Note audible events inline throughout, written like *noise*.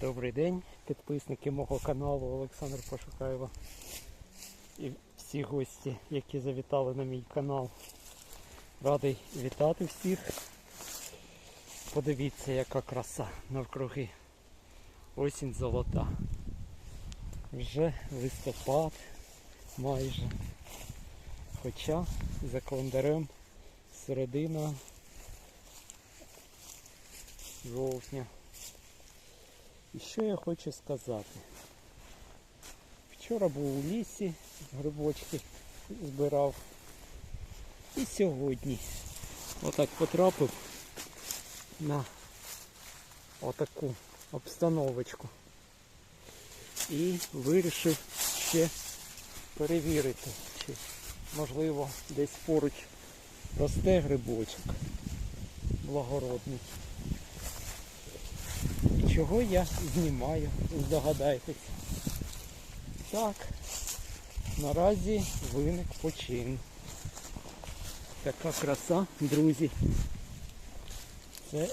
Добрий день, підписники мого каналу Олександр Пошукаєва і всі гості, які завітали на мій канал. Радий вітати всіх. Подивіться, яка краса навкруги. Осінь золота. Вже листопад майже. Хоча за календарем середина жовтня. І що я хочу сказати? Вчора був у лісі, грибочки збирав. І сьогодні отак потрапив на отаку обстановочку. І вирішив ще перевірити, чи можливо десь поруч росте грибочок благородний. Чого я знімаю, здогадайтесь. Так, наразі виник почин. Така краса, друзі. Це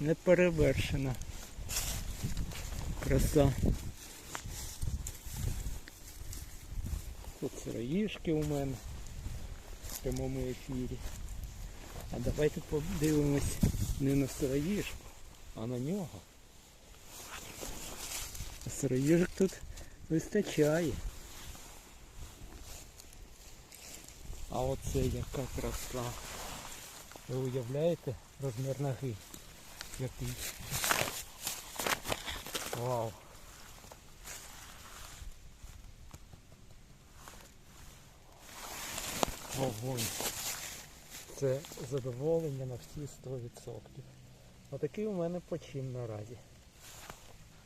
неперевершена краса. Тут сироїшки у мене в прямому ефірі. А давайте подивимось не на сироїшку, а на нього. Сироїжок тут вистачає. А оце яка краса. Ви уявляєте розмір ноги? Який? Вау! Вогонь. Це задоволення на всі 100%. Отакий у мене почин наразі.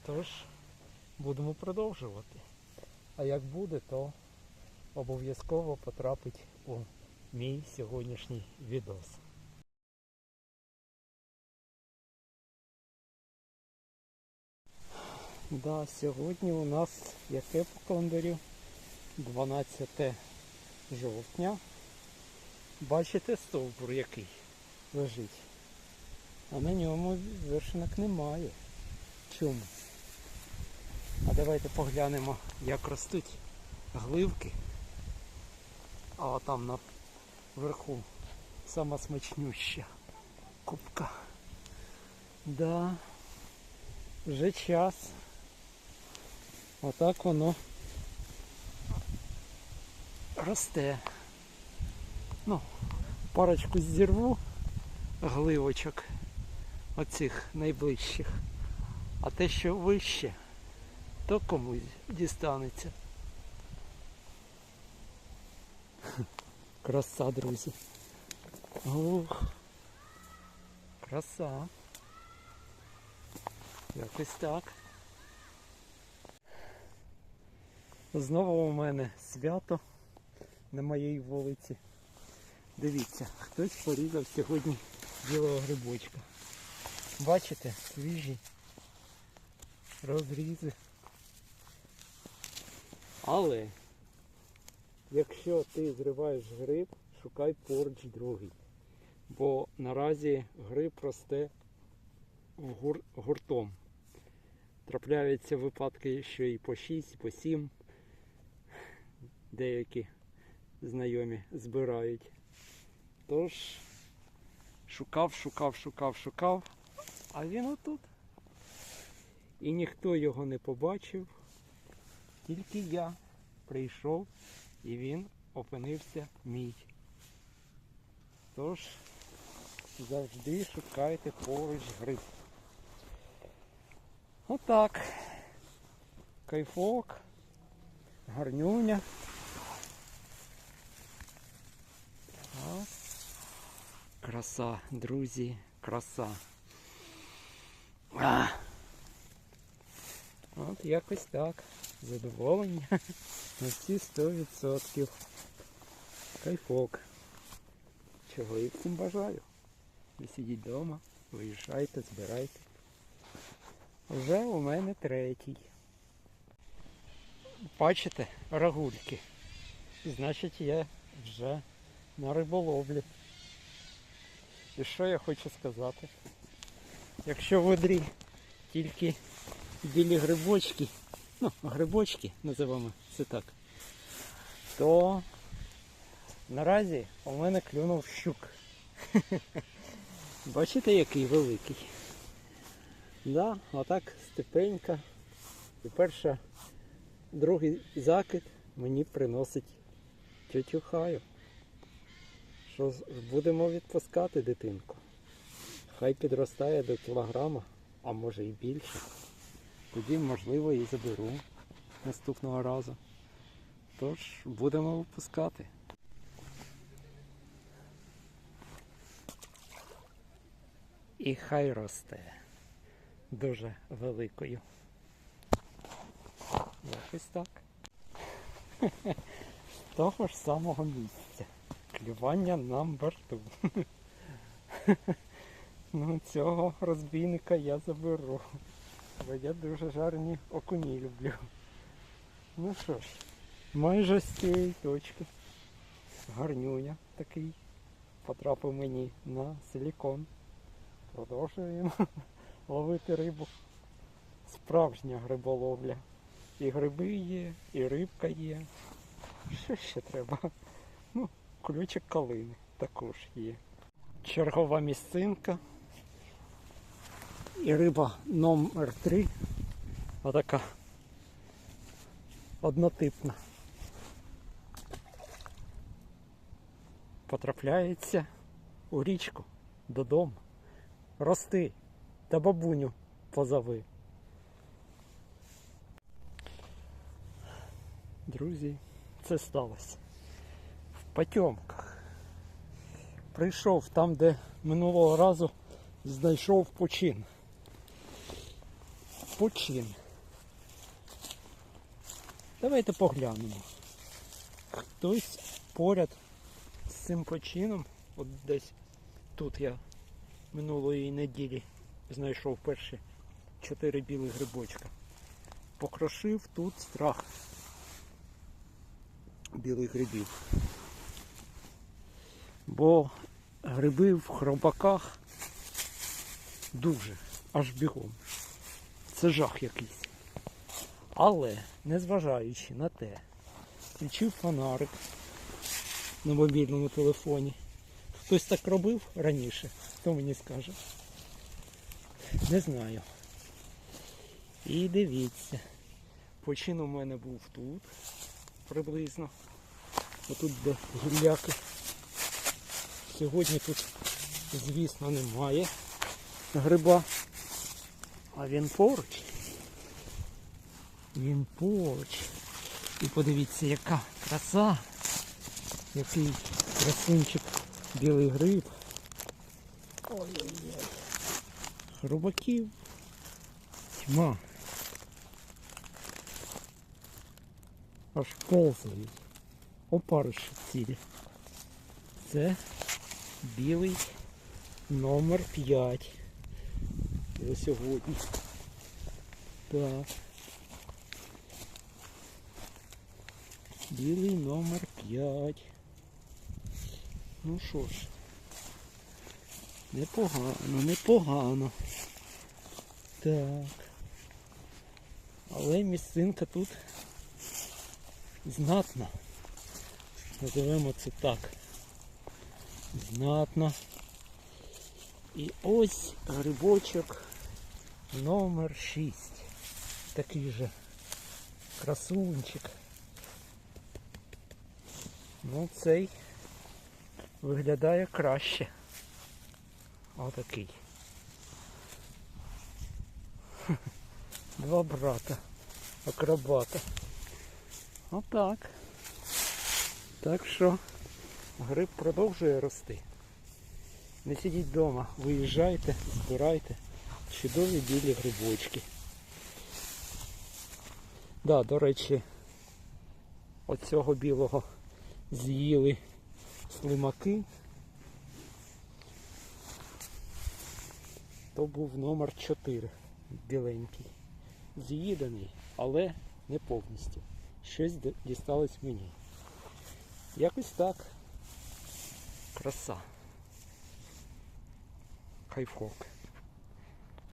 Тож, будемо продовжувати. А як буде, то обов'язково потрапить у мій сьогоднішній відос. Да, сьогодні у нас яке по календарю? 12 жовтня. Бачите стовбур який лежить. А на ньому вершинок немає. Чому? А давайте поглянемо, як ростуть гливки. А там наверху сама смачнюща кубка. Да, вже час. Отак воно росте. Ну, парочку зірву гливочок оцих найближчих. А те, що вище, то комусь дістанеться. Краса, друзі. Ух. Краса. Якось так. Знову у мене свято на моїй вулиці. Дивіться, хтось порізав сьогодні білого грибочка. Бачите, свіжі розрізи. Але якщо ти зриваєш гриб, шукай поруч другий. Бо наразі гриб росте гур... гуртом. Трапляються випадки, що і по 6, і по 7 деякі знайомі збирають. Тож шукав, шукав, шукав, шукав, а він отут. І ніхто його не побачив, тільки я прийшов і він опинився мій. Тож завжди шукайте поруч гриб. Отак. Кайфок, гарнюня. А, Краса, друзі, краса. А. От якось так. Задоволення *laughs* на всі 100%. Кайфок. Чого і всім бажаю. Ви сидіть вдома, виїжджайте, збирайте. Вже у мене третій. Бачите, рагульки. Значить я вже на риболовлі. І що я хочу сказати? Якщо в водрі тільки білі грибочки, ну, грибочки називаємо це так, то наразі у мене клюнув щук. *laughs* Бачите, який великий. Да, отак степенька. І перша, другий закид мені приносить тетю Хаю. Що будемо відпускати дитинку. Хай підростає до кілограма, а може і більше. Тоді, можливо, і заберу наступного разу. Тож будемо випускати. І хай росте дуже великою. Якось так. З того ж самого місця. Клювання на борту. *laughs* Ну, цього розбійника я заберу. Бо я дуже жарні окуні люблю. Ну що ж, майже з цієї точки. Гарнюня такий потрапив мені на силікон. Продовжуємо *laughs* ловити рибу. Справжня гриболовля. І гриби є, і рибка є. Що ще треба? Ну, ключик калини також є. Чергова місцинка. І риба номер 3. Отака однотипна. Потрапляється у річку додому. Рости та бабуню позови. Друзі, це сталося. В потьомках. Прийшов там, де минулого разу знайшов почин. Почин. Давайте поглянемо. Хтось поряд з цим почином, от десь тут я минулої неділі знайшов перші чотири білих грибочка. Покрошив тут страх білих грибів. Бо гриби в хробаках дуже, аж бігом. Це жах якийсь. Але, незважаючи на те, включив фонарик на мобільному телефоні. Хтось так робив раніше, хто мені скаже? Не знаю. І дивіться. Почин у мене був тут приблизно. Отут де гілляки. Сьогодні тут, звісно, немає гриба. А він поруч. Він поруч. І подивіться, яка краса. Який красунчик білий гриб. Ой-ой-ой. Хробаків. Тьма. Аж ползають. Опариші цілі. Це білий номер 5 за сьогодні. Так. Білий номер 5. Ну що ж, непогано, непогано. Так. Але місцинка тут знатна. Називаємо це так. Знатно. І ось грибочок номер 6. Такий же красунчик. Ну цей виглядає краще. Отакий. Два брата. Акробата. Отак. Так що гриб продовжує рости. Не сидіть вдома, виїжджайте, збирайте чудові білі грибочки. Да, до речі, оцього білого з'їли слимаки. То був номер 4 біленький. З'їдений, але не повністю. Щось дісталось мені. Якось так. Краса. Кайфок.